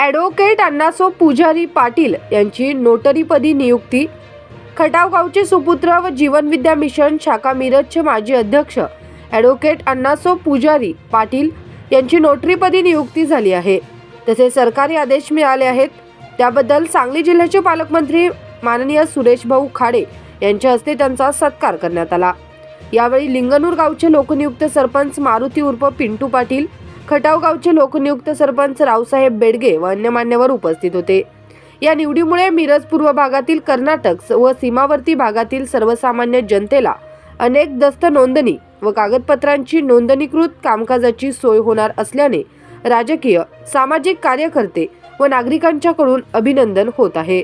Advocate Annaso पुजारी पाटील यांची नोटरीपदी नियुक्ती. खटावगावचे सुपुत्र व जीवनविद्या मिशन शाखा मिरजचे माजी अध्यक्ष ॲडव्होकेट अण्णासो पुजारी पाटील यांची नोटरीपदी नियुक्ती झाली आहे. तसे सरकारी आदेश मिळाले आहेत. त्याबद्दल सांगली जिल्ह्याचे पालकमंत्री माननीय सुरेश भाऊ खाडे यांच्या हस्ते त्यांचा सत्कार करण्यात आला. यावेळी लिंगनूर गावचे लोकनियुक्त सरपंच मारुती उर्फ पिंटू पाटील खटावगावचे लोकनियुक्त सरपंच रावसाहेब बेडगे व अन्य मान्यवर उपस्थित होते. या निवडीमुळे मिरज पूर्व भागातील कर्नाटक व सीमावर्ती भागातील सर्वसामान्य जनतेला अनेक दस्त नोंदणी व कागदपत्रांची नोंदणीकृत कामकाजाची सोय होणार असल्याने राजकीय सामाजिक कार्यकर्ते व नागरिकांच्याकडून अभिनंदन होत आहे.